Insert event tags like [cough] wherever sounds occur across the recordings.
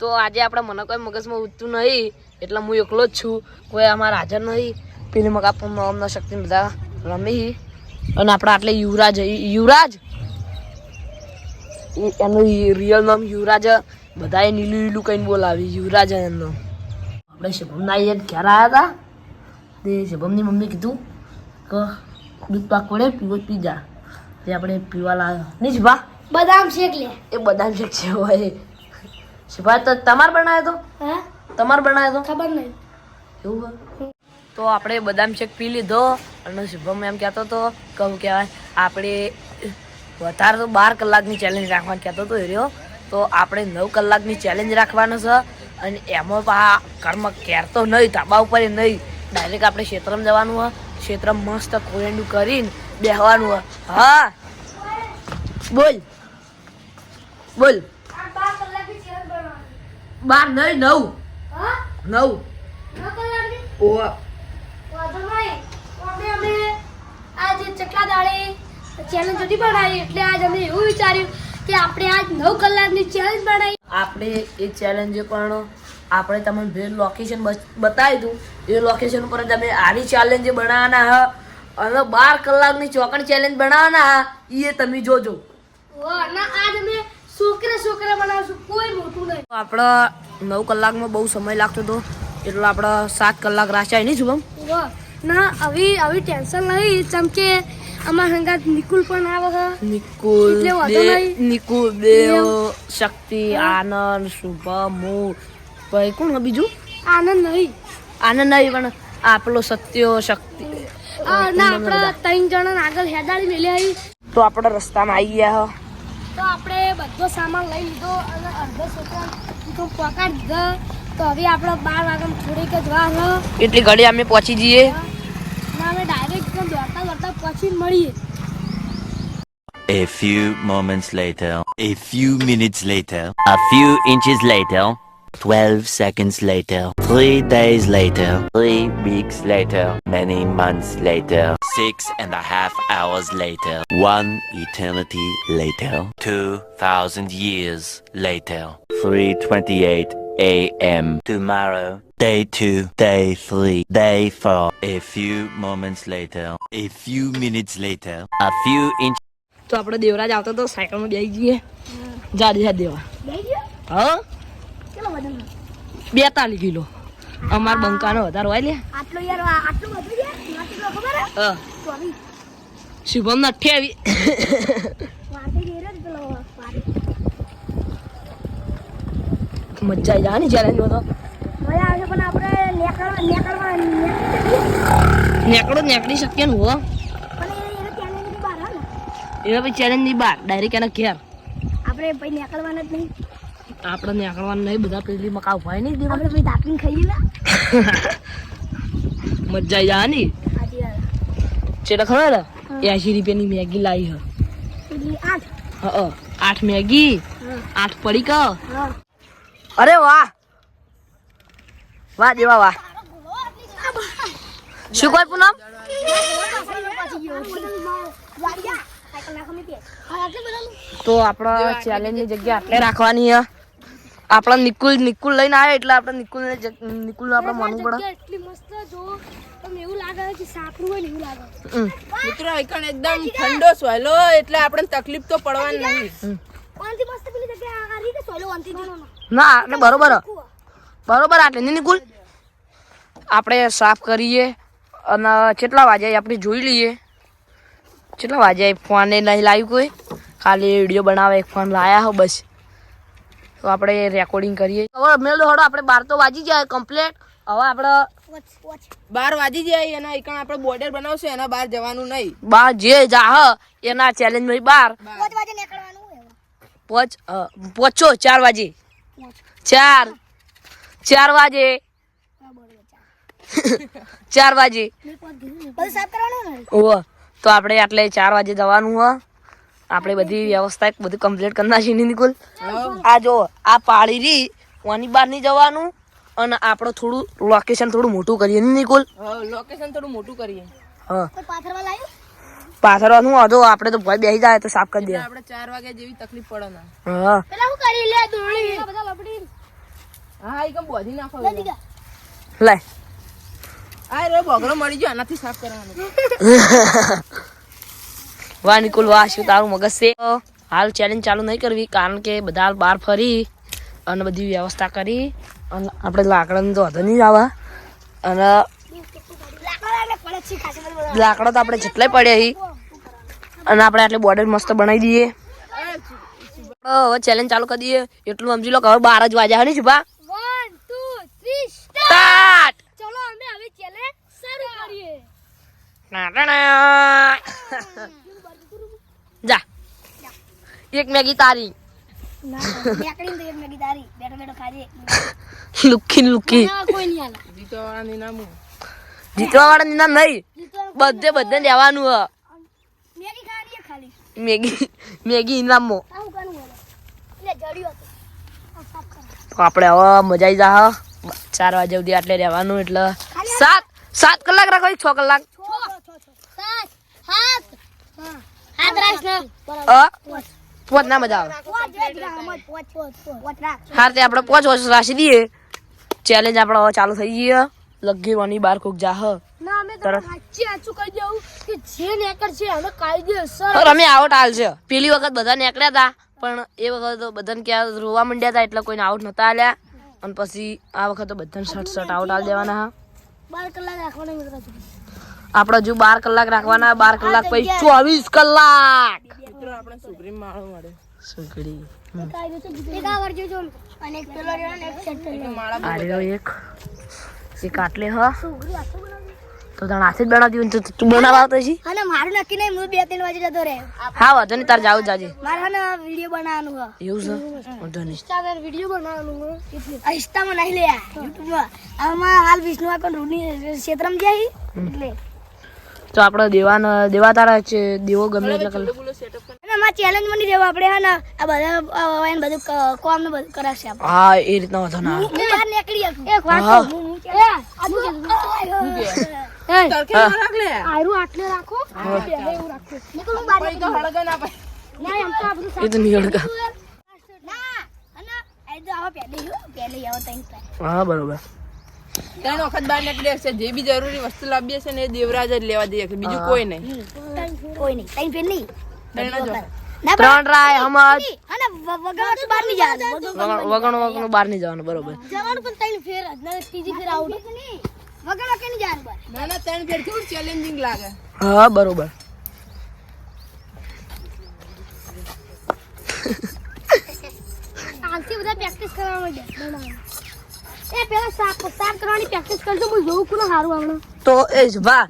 તો આજે આપણે મને કોઈ મગજમાં ઉઠતું નહીં એટલે હું એકલો જ છું. કોઈ અમારા હાજર નહીં. પેલી મગ આપણને અમના શક્તિ બધા રમી. અને આપણે આટલે યુવરાજ યુવરાજ? એનું રિયલ નામ યુવરાજ બધાએ નીલું નીલું કહીને બોલાવી યુવરાજ એમનો. આપણે શુભમના એક ઘેર આવ્યા હતા. તે શુભમની મમ્મી કીધું કે દૂધ પાક પડે પીવો જ પી તે આપણે પીવા લાવ્યો નહીં શુભા બદામ શેક લે. એ બદામ શેક છે હોય. શુભા તો તમારે બનાવ્યો તો? હા? તમારે બનાવ્યો તો? ખબર નહીં. એવું તો આપણે બદામ શેક પી લીધો અને શુભમ એમ કહેતો હતો કહું કહેવાય આપણે વધારે તો બાર કલાકની ચેલેન્જ રાખવાનું કહેતો હતો રહ્યો. તો આપણે નવ કલાકની ચેલેન્જ રાખવાનો છે અને એમાં પા કર્મ કેરતો નહીં ધાબા ઉપર નહીં. ડાયરેક્ટ આપણે ક્ષેત્રમાં જવાનું હોય ક્ષેત્રમાં મસ્ત કોયંડું કરીને બેહવાનું હોય. હા? બોલ. બોલ બાર કલાકની ચેલેન્જ બનાવવાની બાર નહીં નવ નવ ઓવા વાંધો નહીં તો અમે અમે આ જે ચકલા દાડે ચેલેન્જ હતી બનાવી એટલે આજ અમે એવું વિચાર્યું કે આપણે આજ નવ કલાકની ચેલેન્જ બનાવી આપણે એ ચેલેન્જ પણ આપણે તમને જે લોકેશન બતાવી દઉં. એ લોકેશન ઉપર જ અમે આની ચેલેન્જ બનાવવાના હ. અને બાર કલાકની ચોકડ ચેલેન્જ બનાવવાના હા. એ તમે જોજો. ના આજ અમે છોકરા છોકરા બનાવશું કોઈ મોટું નહીં. આપણા નવ કલાકમાં બહુ સમય લાગતો હતો એટલે આપણે સાત કલાક રાચાય નહીં શુભમ ના આવી આવી ટેન્શન નહીં ચમ કે અમાર હંગાત નિકુલ પણ આવે છે. નિકુલ નિકુલ દેવ શક્તિ આનંદ શુભમ હું ભાઈ કોણ બીજું? આનંદ નહીં. આનંદ નહીં પણ આપણો સત્ય શક્તિ. ના આપણે ત્રણ જણા આગળ હેદાડી મેલે આવી તો આપણે રસ્તામાં આવી ગયા હ. તો આપણે બધો સામાન લઈ લીધો અને અડધો છોકરા તો પકડ દીધો તો હવે આપણે બાર વાગે થોડીક જ વાર એટલી ઘડી અમે પહોંચી જઈએ ના અમે ડાયરેક્ટ દોડતા દોડતા પછી મળીએ A few moments later. A few minutes later. A few inches later. 12 seconds later. 3 days later. 3 weeks later. Many months later. Six and a half hours later. One eternity later. 2,000 years later. 3.28 a.m. Tomorrow. Day 2. Day 3. Day 4. A few moments later. A few minutes later. A few inches. તો આપણે દેવરાજ આવતો તો સાયકલમાં બેસી જઈએ જા દે દેવા લઈ ગયો હા કેટલો વજન બેતાલીસ કિલો. અમાર બંકાનો વધારો હોય લે. આટલો યાર આટલું બધું યાર આટલું ખબર હા? આવી શુભમ ના અઠ્યાવી. મજા આવી જાય ને ચેલેન્જમાં તો. મજા આવશે પણ આપણે નેકળવા નેકળવા નેકળી શકીએ. ને હો. એ ભાઈ ચેલેન્જની બાર ડાયરેક્ટ એના ઘેર. આપણે પછી નીકળવાના જ નહીં. આપણે નીકળવાનું નહીં બધા પેલી મકા ઊભા નહીં દેવા આપણે ભાઈ દાપીને ખાઈએ ને મજા આવી જાય ની સાચી ચેટા ખબર એસી રૂપિયાની મેગી લાવી હ હા. આઠ મેગી આઠ પડી ક અરે વાહ! વાહ દેવા વાહ. શું કોઈ પૂનમ? તો આપણા ચેલેન્જની જગ્યા આટલે રાખવાની હે આપણા નિકુલ નિકુલ લઈને આવે એટલે આપણે નિકુલને નિકુલ આપણે માનવું પડે. એટલી મસ્ત જો. તમને એવું લાગે કે સાપરું હોય ને એવું લાગે હમ. મિત્રો એકણ એકદમ ઠંડો સોયલો એટલે આપણે તકલીફ તો પડવાની નહીં ઓનથી મસ્ત પેલી જગ્યા આ રીતે સોયલો ઓનથી જ ના ને બરોબર. બરોબર આટલે નહીં નિકુલ? આપણે સાફ કરીએ અને કેટલા વાગે આપણે જોઈ લઈએ? કેટલા વાગ્યા ફોને નહીં લાવ્યું કોઈ? ખાલી વીડિયો બનાવે એક ફોન લાયા હો બસ. તો આપણે રેકોર્ડિંગ કરીએ. હવે મેં હડો આપણે બાર તો વાજી જાય કમ્પ્લેટ હવે આપણે બાર વાજી જાય એના એકણ આપણે બોર્ડર બનાવશું એના બહાર જવાનું નહીં. બાર જે જાહ એના ચેલેન્જમાં બાર. પાંચ વાગે નીકળવાનું પોચ ચાર વાજે ચાર. ચાર વાગે. ચાર. વાજે સાફ કરવાનું ને? તો આપણે આટલે ચાર વાગે જવાનું હ. આપણે બધી વ્યવસ્થા એક બધું કમ્પ્લીટ કરી નાખી નિકુલ આ જો આ પાળી રી ઓની બહાર નહીં જવાનું અને આપણે થોડું લોકેશન થોડું મોટું કરીએ ની નિકુલ લોકેશન થોડું મોટું કરીએ. હા. પાથરવા લાવ્યું પાથરવાનું હતો આપણે તો ભય બેસી જાય તો સાફ કરી દે. આપણે ચાર વાગે જેવી તકલીફ પડે ના. હા. પેલા હું કરી લે દોડી બધા લપડી. હા એ કેમ બોધી નાખો લે લાય. આ રે બગડો મળી ગયો આનાથી સાફ કરવાનું. [laughs] વાહ નિકુલ વાહ શું તારું મગજ છે? હાલ ચેલેન્જ ચાલુ નહીં કરવી કારણ કે બધા બહાર ફરી અને બધી વ્યવસ્થા કરી અને આપણે લાકડાને તો વધુ નહીં આવા અને લાકડા તો આપણે જેટલે પડ્યા હી. અને આપણે આટલે બોર્ડર મસ્ત બનાવી દઈએ. હવે ચેલેન્જ ચાલુ કરી દઈએ. એટલું સમજી લો કે હવે બાર જ વાજા હે ને શુભા. સ્ટાર્ટ ચલો અમે હવે ચેલેન્જ શરૂ કરીએ. ના એક [laughs] મેગી તારી. નીકળીને તો એક મેગી તારી. બેઠો બેઠો લુકી લુકી ના, કોઈ નહીં હાલે જીતો વાળાની નામું જીતવા વાળા નામ નહીં. બધે બધે લેવાનું હ. મેગી ખાલી. મેગી. તો આપણે હવે મજા આવી જા હ. ચાર વાગ્યા સુધી આટલે રહેવાનું એટલે. સાત સાત કલાક રાખો છ કલાક. છ. સાત, સાત. રાખ પોચ ના મજા આવે પોચ રાખ, આમ જ પોચ, પોચ, પોચ. પોચ રાખ. હાર તે આપણે પોચ વર્ષ રાશી દઈએ ચેલેન્જ આપણે ચાલુ થઈ ગઈ હ. લગીવાની બાર કોક જા હ ના, અમે તમને તરત. સાચી સાચું કહી દઉં કે જે નેકર છે એને કાયદેસર અમે આઉટ હાલ છે પેલી વખત બધા નીકળ્યા હતા પણ એ વખત તો બધાને ક્યાં રોવા માંડ્યા હતા એટલે કોઈને આઉટ નતા આલ્યા અને પછી આ વખત તો બધાને શર્ટ શર્ટ આઉટ આલ દેવાના હા બાર કલાક રાખવાના મિત્રો. આપણે હજુ બાર કલાક રાખવાના બાર કલાક પછી ચોવીસ કલાક. આપણે સુપ્રીમ માળો મળે. જો સુગરી જ હાલ વિષ્ણુ જાય એટલે તો આપણે દેવાના દેવા તારા છે દેવો ગમે એટલે કલર આમાં ચેલેન્જ મળી દેવું આપણે હા ને આ બધા આ એને બધું કોમ ને બધું કરાશે આપણે. હા એ રીતના વાંધો ના. હું બહાર નીકળી. એક વાત હું- હું- એ, આ શું કીધું? એ, તડકે ના રાખ લે આયરું આટલે રાખો. આ પહેલે એવું રાખો. નીકળ હું બહાર કોઈ તો હળગે ના પાય ના એમ તો આ બધું એ તો નહીં અડગા ના અને એ તો આવો પહેલે હો, પહેલે આવો તઈ થાય. હા બરોબર. ત્રણ વખત બહાર નીકળી હશે જે બી જરૂરી વસ્તુ લાવીએ છે ને એ દેવરાજ જ લેવા દઈએ છે બીજું કોઈ નહીં. કોઈ નહીં. તઈ ફેર નહીં. ત્રણ જ વખત. ના ત્રણ રાય હમજ અને વ- બહાર નહીં જવાનું. વગણ વગણ બહાર નહીં જવાનું. બરોબર. જવાનું પણ ત્રણ ફેર ત્રીજી ફેર આઉટ વગાડવા કે નહીં. જવાનું ના ના ત્રણ ફેર થોડું ચેલેન્જિંગ લાગે. હા બરોબર. [laughs] બધા પ્રેક્ટિસ કરવા માંડે બનાવવાની. એ પેલા સાફ સાફ કરવાની પ્રેક્ટિસ કરજો હું જોઉં કોને સારું આવડે. તો એ જ ભા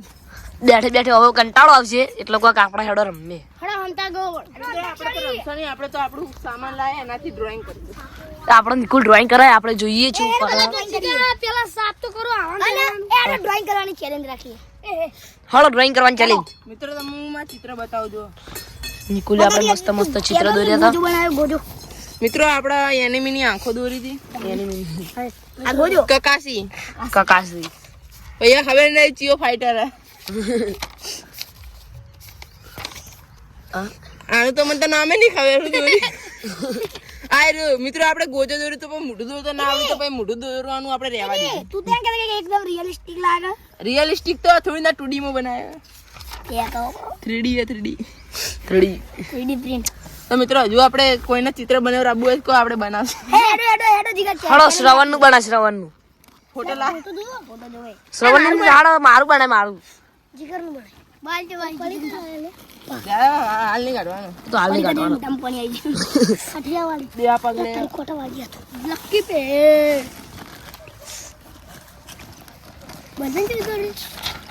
બેઠે બેઠે હવે કંટાળો આવશે. એટલે કોઈક આપણા હેડો રમે. હડા ગો. આપણે તો રમશો નહીં. આપણે તો આપણું સામાન લાવે એનાથી ડ્રોઈંગ કરીશું આપણે નિકુલ ડ્રોઈંગ કરાય આપણે જોઈએ છીએ પેલા સાફ તો કરો આવવાનું ડ્રોઈંગ કરવાની ચેલેન્જ રાખીએ. હળો ડ્રોઈંગ કરવાની ચેલેન્જ મિત્રો તમે હું માં ચિત્ર બતાવજો. નિકુલે આપણે મસ્ત મસ્ત ચિત્ર દોર્યા હતા. મિત્રો આપણા એનિમીની આંખો દોરી હતી. ગોજો કકાસી કકાસી ભૈયા ખબર નહીં ચિયો ફાઈટર? આનું તો મને તો નામે નહીં ખબર હું દોરી આ રહ્યું. મિત્રો આપણે ગોજો દોર્યું તો પણ મોઢું દોરતો ના આવડે તો પછી મોઢું દોરવાનું આપણે રહેવા દઈએ તું ત્યાં કે કે એકદમ રિયલિસ્ટિક લાગે? રિયલિસ્ટિક તો થોડી ના ટુડી માં બનાવ્યા તે. કહો થ્રીડી હે થ્રીડી થ્રીડી 3D પ્રિન્ટ તો મિત્રો હજુ આપણે કોઈને ચિત્ર બનાવવા રાખવું હોય તો આપણે બનાવશું. હેડો હેડો હેડો જીગર છે. હળો શ્રવણનું બના શ્રવણનું ફોટો લા શ્રવણનું હાડો મારું બને મારું. જીગરનું બને. બાલ જો હાલ નહીં કાઢવાનું. તો હાલ નહીં કાઢવાનું. ટંપણી આવી ગઈ [laughs] વાળી બે આ પગલે. ખોટા વાગ્યા તો. Lucky pay. બદન ચડી દોડી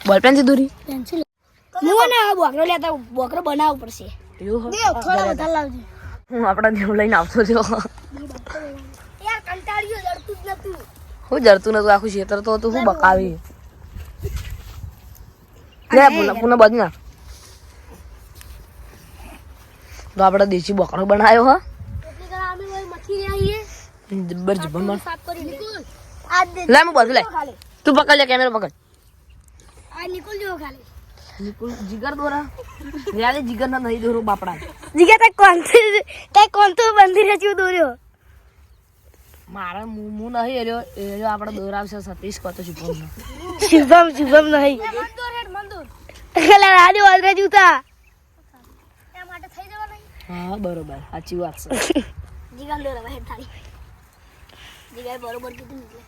બોલપેનથી દોરી. પેન્સિલ. હું ને બોકરો લેતા બોકરો બનાવવો પડશે. હો? આપણા દેવ લઈને આવતો જ હું જરતું નતું આખું ખેતર તો હતું હું બકાવી. લે પુના પુના બાજુ ના તો આપણે દેશી બકરો બનાવ્યો હા. લે હું બધું લે. તું પકડ લે કેમેરો પકડ. આ નિકુલ જો ખાલી. નિકુલ જીગર દોરા. યાર જીગર ના નહીં દોરો બાપડા. જીગર તે કોણ તે કોણ તો બંધી રહ્યો દોર્યો. મારા હું હું નહીં એર્યો. એર્યો આપણે દોરાવશે સતીશ કોતો શુભમ નો. શુભમ શુભમ નહીં. મંદોર હેડ મંદોર. એટલે રાજો વાદરા જૂતા એ માટે થઈ જવા નહીં. હા બરોબર. સાચી વાત છે. જીગર દોરા હેડ થાળી. જીગર બરોબર કીધું એટલે.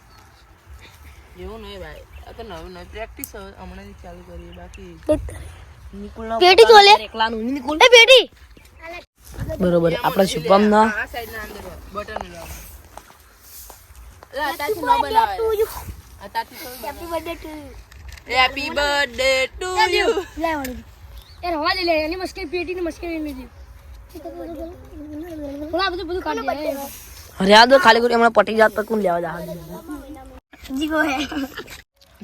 એવું નહીં ભાઈ. તો નવી નવી બરોબર આપણે શુભમ ના ખાલી કરી હમણાં પટી જાત કોણ લેવા જા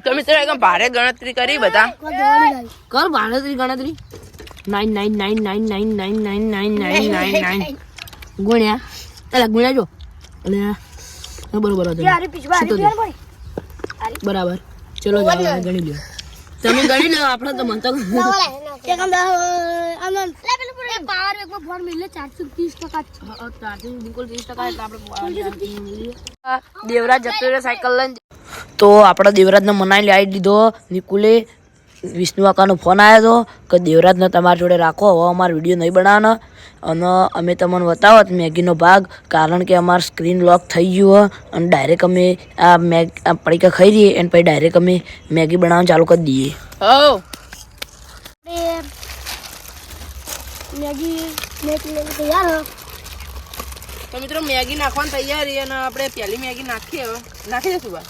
તો મિત્રો એકદમ ભારે ગણતરી કરી બધા. કર ભાણતરી ગણતરી. Nine nine nine nine nine nine nine nine nine nine nine ગુણ્યા. એટલે ગુણ્યા જો. એટલે બરોબર બરાબર. ચલો ગણી લ્યો. તમે ગણી લો આપણે તો મન તો એક આમ આમ લે પેલું પૂરે પાવર એક ફોન મિલે 430 ટકા દેવરાજ જતો સાયકલ લઈને. તો આપણા દેવરાજને મનાઈ લાવી દીધો. નિકુલે વિષ્ણુ કાકાનો ફોન આવ્યો હતો કે દેવરાજને તમારી જોડે રાખો હવે અમારો વીડિયો નહીં બનાવવાનો. અને અમે તમને બતાવો તો મેગીનો ભાગ કારણ કે અમાર સ્ક્રીન લોક થઈ ગયું હોય અને ડાયરેક્ટ અમે આ મેગ આ પડીકા ખાઈ રહીએ અને પછી ડાયરેક્ટ અમે મેગી બનાવવાનું ચાલુ કરી દઈએ. હો મેગી મેગી લેવી તૈયાર હો. તો મિત્રો મેગી નાખવાની તૈયારી અને આપણે પહેલી મેગી નાખીએ નાખી દઈશું બા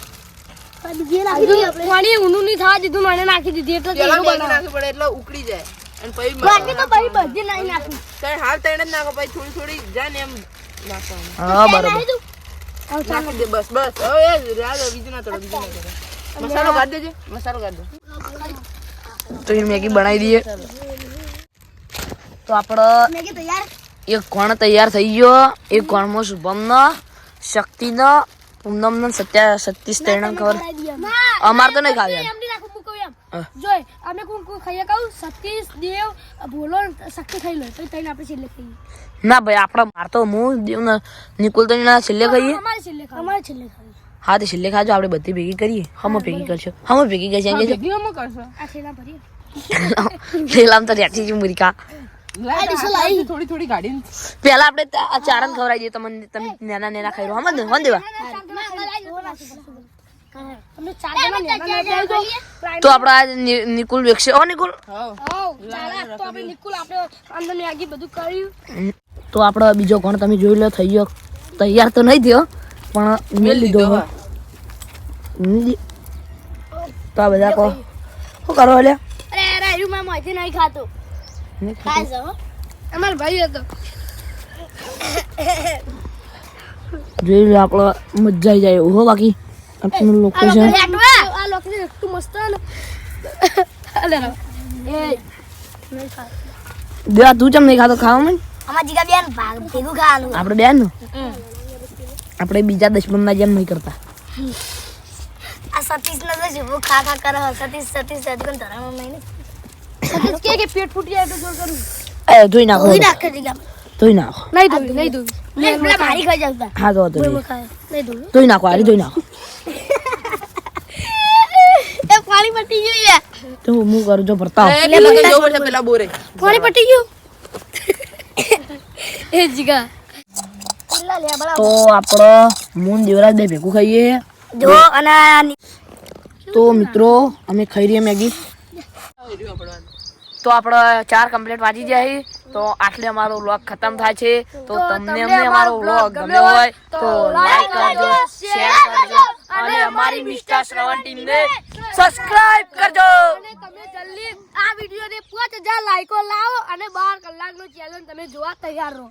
પાણી ઊનું નહીં થવા દીધું મને નાખી દીધી એટલે નાખી મેગી પડે એટલે ઉકળી જાય. અને પછી બાકી તો ભાઈ બધી નહીં નાખી તઈ હાલ તઈને જ નાખો પછી થોડી થોડી જાય ને એમ નાખવાનું. હા બરાબર. નાખી દે બસ બસ. હવે એ જ રાહ દે, બીજું ના તળો બીજું ના તળો. મસાલો કાઢ દેજે મસાલો કાઢ દે. તો એ મેગી બનાવી દઈએ. તો આપણો એક કોણ તૈયાર થઈ ગયો? એક કોણમાં શુભમનો શક્તિનો પૂનમનો સત્યા સતીશ ત્રણ ખબર? અમાર તો નહીં ખાવી એમની નાખું મૂકું એમ. હા. જોય અમે કોણ કોણ ખાઈએ કહું? સતીશ દેવ ભોલો શક્તિ ખાઈ લો. તો તઈને આપણે છેલ્લે ખાઈએ. ના ભાઈ આપણે માર તો હું દેવ ને નિકુલ તો છેલ્લે ખાઈએ. અમારે છેલ્લે ખાઈએ. અમારે છેલ્લે ખાઈએ. હા તો છેલ્લે ખાજો આપણે બધી ભેગી કરીએ. હમ ભેગી કરશો. હમ ભેગી કરશે એમ કે મેગી હમો કરશો. આ છેલ્લા ભરીએ. [laughs] પેલા તો રેતી છે મુરીકા પેલા આપણે ચારણ ખવડાવી દઈએ તમને તમે નાના નેના ખાઈ રહ્યો હમદ હોન દેવા તો આપણો નિકુલ વેક્ષે ઓ નિકુલ. તો આપણો બીજો કોણ? તમે જોઈ લો થઈ ગયો. તૈયાર તો નહીં થયો પણ મેં લીધો તો આ બધા કહો શું કરો એટલે અરે અરે મારા મોંથી નહીં ખાતું. અમારો ભાઈ હતો જોઈ લો આપણો મજા આવી જાય હો બાકી. આપણું લોકેશન આ લોકેશન એટલું મસ્ત ને. દેવા તું ચમ નહીં ખાતો? ખાવા મને આપણે બેન? નું આપણે બીજા દશમનના જેમ નહીં કરતા. આ સતીશ ના તો જેવું ખા ખા કરે સતીશ સતીશ સતીશ પણ ધરામાં નહીં સતીશ કે કે પેટ ફૂટી જાય તો જોર કરું? એ ધોઈ નાખો. ધોઈ નાખે જીગા ધોઈ નાખો. નહીં ધોઈ નહીં ધોઈ. પેલા ભારી ખાઈ જતા હા તો વાંધો નહીં. ધોઈ ધોઈ. નાખો હારી ધોઈ નાખો. એ પાણી પટી ગયું યાર તો હું કરું જો ભરતા આવો. એ પડશે પેલા બોરે. પાણી પટી ગયું? એ જીગા. પેલા લે બડા તો આપણો મૂન દેવરાજ બે ભેગું ખાઈએ. જો અને તો મિત્રો અમે ખાઈ રહ્યા મેગી. તો આપણે ચાર કમ્પ્લીટ વાંચી જાય તો આટલે અમારો વ્લોગ ખતમ થાય છે. તો તમને અમને અમારો વ્લોગ ગમ્યો હોય તો લાઈક કરજો શેર કરજો અને અમારી મિસ્ટર શ્રવણ ટીમને સબસ્ક્રાઇબ કરજો. અને તમે જલ્દી આ વિડીયોને પાંચ હજાર લાઈકો લાવો અને બાર કલાકનો ચેલેન્જ તમે જોવા તૈયાર રહો.